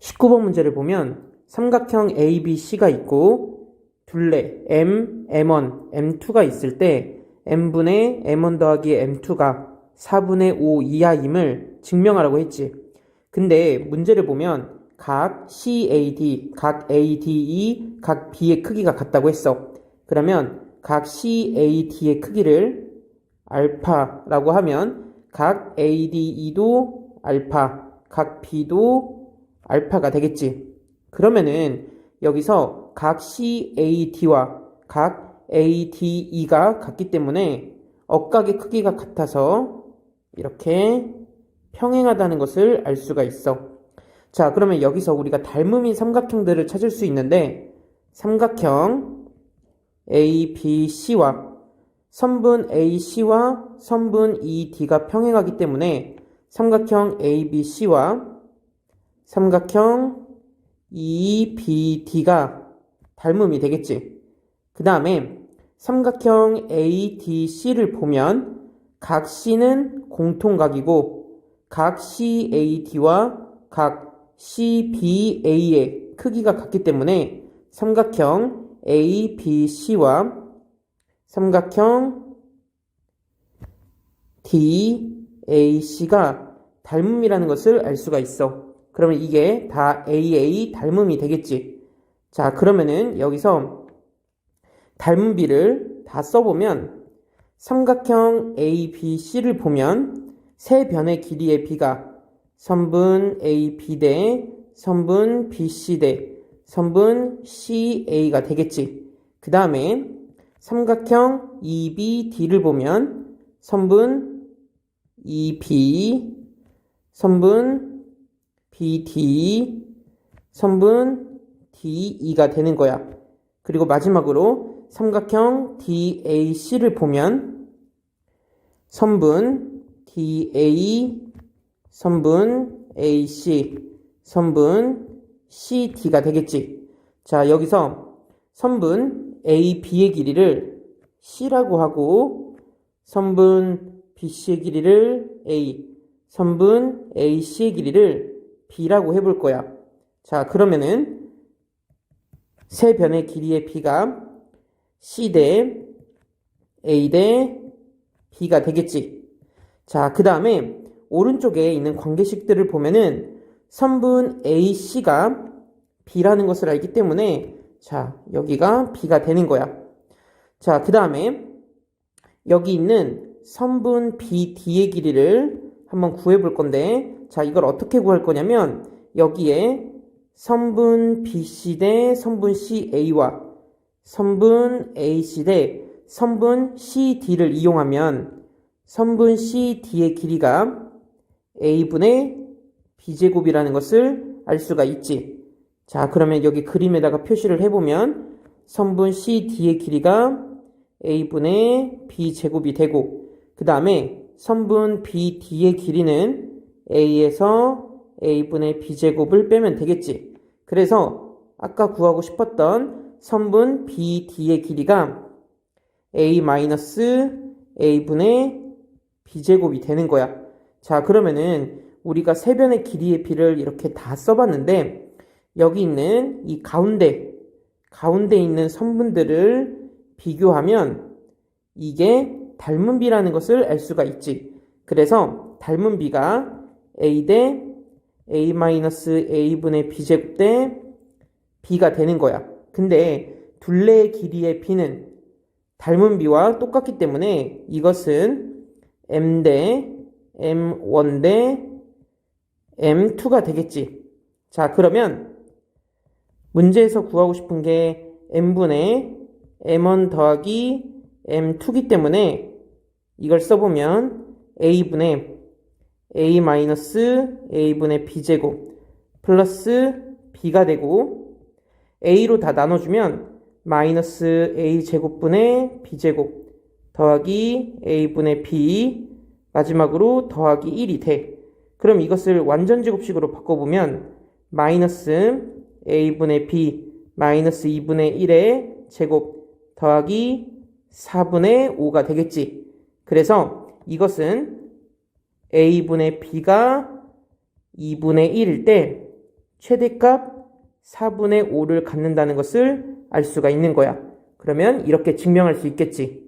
19번 문제를 보면 삼각형 ABC가 있고 둘레 M, M1, M2가 있을 때 M분의 M1 더하기 M2가 4분의 5 이하임을 증명하라고 했지. 근데 문제를 보면 각 CAD, 각 ADE, 각 B의 크기가 같다고 했어. 그러면 각 CAD의 크기를 알파라고 하면 각 ADE도 알파, 각 B도 알파가 되겠지. 그러면은 여기서 각 CAD와 각 ADE가 같기 때문에 억각의 크기가 같아서 이렇게 평행하다는 것을 알 수가 있어. 자, 그러면 여기서 우리가 닮음인 삼각형들을 찾을 수 있는데 삼각형 ABC와 선분 AC와 선분 ED가 평행하기 때문에 삼각형 ABC와 삼각형 EBD가 닮음이 되겠지. 그 다음에 삼각형 ADC를 보면 각 C는 공통각이고 각 CAD와 각 CBA의 크기가 같기 때문에 삼각형 ABC와 삼각형 DAC가 닮음이라는 것을 알 수가 있어. 그러면 이게 다 AA 닮음이 되겠지. 자, 그러면은 여기서 닮음비를 다 써보면 삼각형 ABC를 보면 세 변의 길이의 비가 선분 AB 대 선분 BC 대 선분 CA가 되겠지. 그 다음에 삼각형 EBD를 보면 선분 EB, 선분 BD, 선분 DE가 되는 거야. 그리고 마지막으로 삼각형 DAC를 보면 선분 DA, 선분 AC, 선분 CD가 되겠지. 자, 여기서 선분 AB의 길이를 C라고 하고 선분 BC의 길이를 A, 선분 AC의 길이를 B라고 해볼 거야. 자, 그러면은 세 변의 길이의 B가 C 대 A 대 B가 되겠지. 자, 그 다음에 오른쪽에 있는 관계식들을 보면은 선분 AC가 B라는 것을 알기 때문에 자, 여기가 B가 되는 거야. 자, 그 다음에 여기 있는 선분 BD의 길이를 한번 구해 볼 건데 자, 이걸 어떻게 구할 거냐면 여기에 선분 BC 대 선분 CA와 선분 AC 대 선분 CD를 이용하면 선분 CD의 길이가 A분의 B제곱이라는 것을 알 수가 있지. 자, 그러면 여기 그림에다가 표시를 해보면 선분 CD의 길이가 A분의 B제곱이 되고 그 다음에 선분 BD의 길이는 A에서 A분의 B제곱을 빼면 되겠지. 그래서 아까 구하고 싶었던 선분 BD의 길이가 A-A분의 B제곱이 되는 거야. 자, 그러면은 우리가 세 변의 길이의 B를 이렇게 다 써봤는데 여기 있는 이 가운데, 가운데 있는 선분들을 비교하면 이게 닮은 비라는 것을 알 수가 있지. 그래서 닮은 비가 A 대 A-A분의 B제곱 대 B가 되는 거야. 근데 둘레의 길이의 B는 닮은 비와 똑같기 때문에 이것은 M 대 M1 대 M2가 되겠지. 자, 그러면 문제에서 구하고 싶은 게 M분의 M1 더하기 M2기 때문에 이걸 써보면 A분의 A-A분의 B제곱 플러스 B가 되고 A로 다 나눠주면 마이너스 A제곱분의 B제곱 더하기 A분의 B 마지막으로 더하기 1이 돼. 그럼 이것을 완전 제곱식으로 바꿔보면 마이너스 A분의 B 마이너스 2분의 1의 제곱 더하기 4분의 5가 되겠지. 그래서 이것은 A분의 B가 2분의 1일 때 최대값 4분의 5를 갖는다는 것을 알 수가 있는 거야. 그러면 이렇게 증명할 수 있겠지.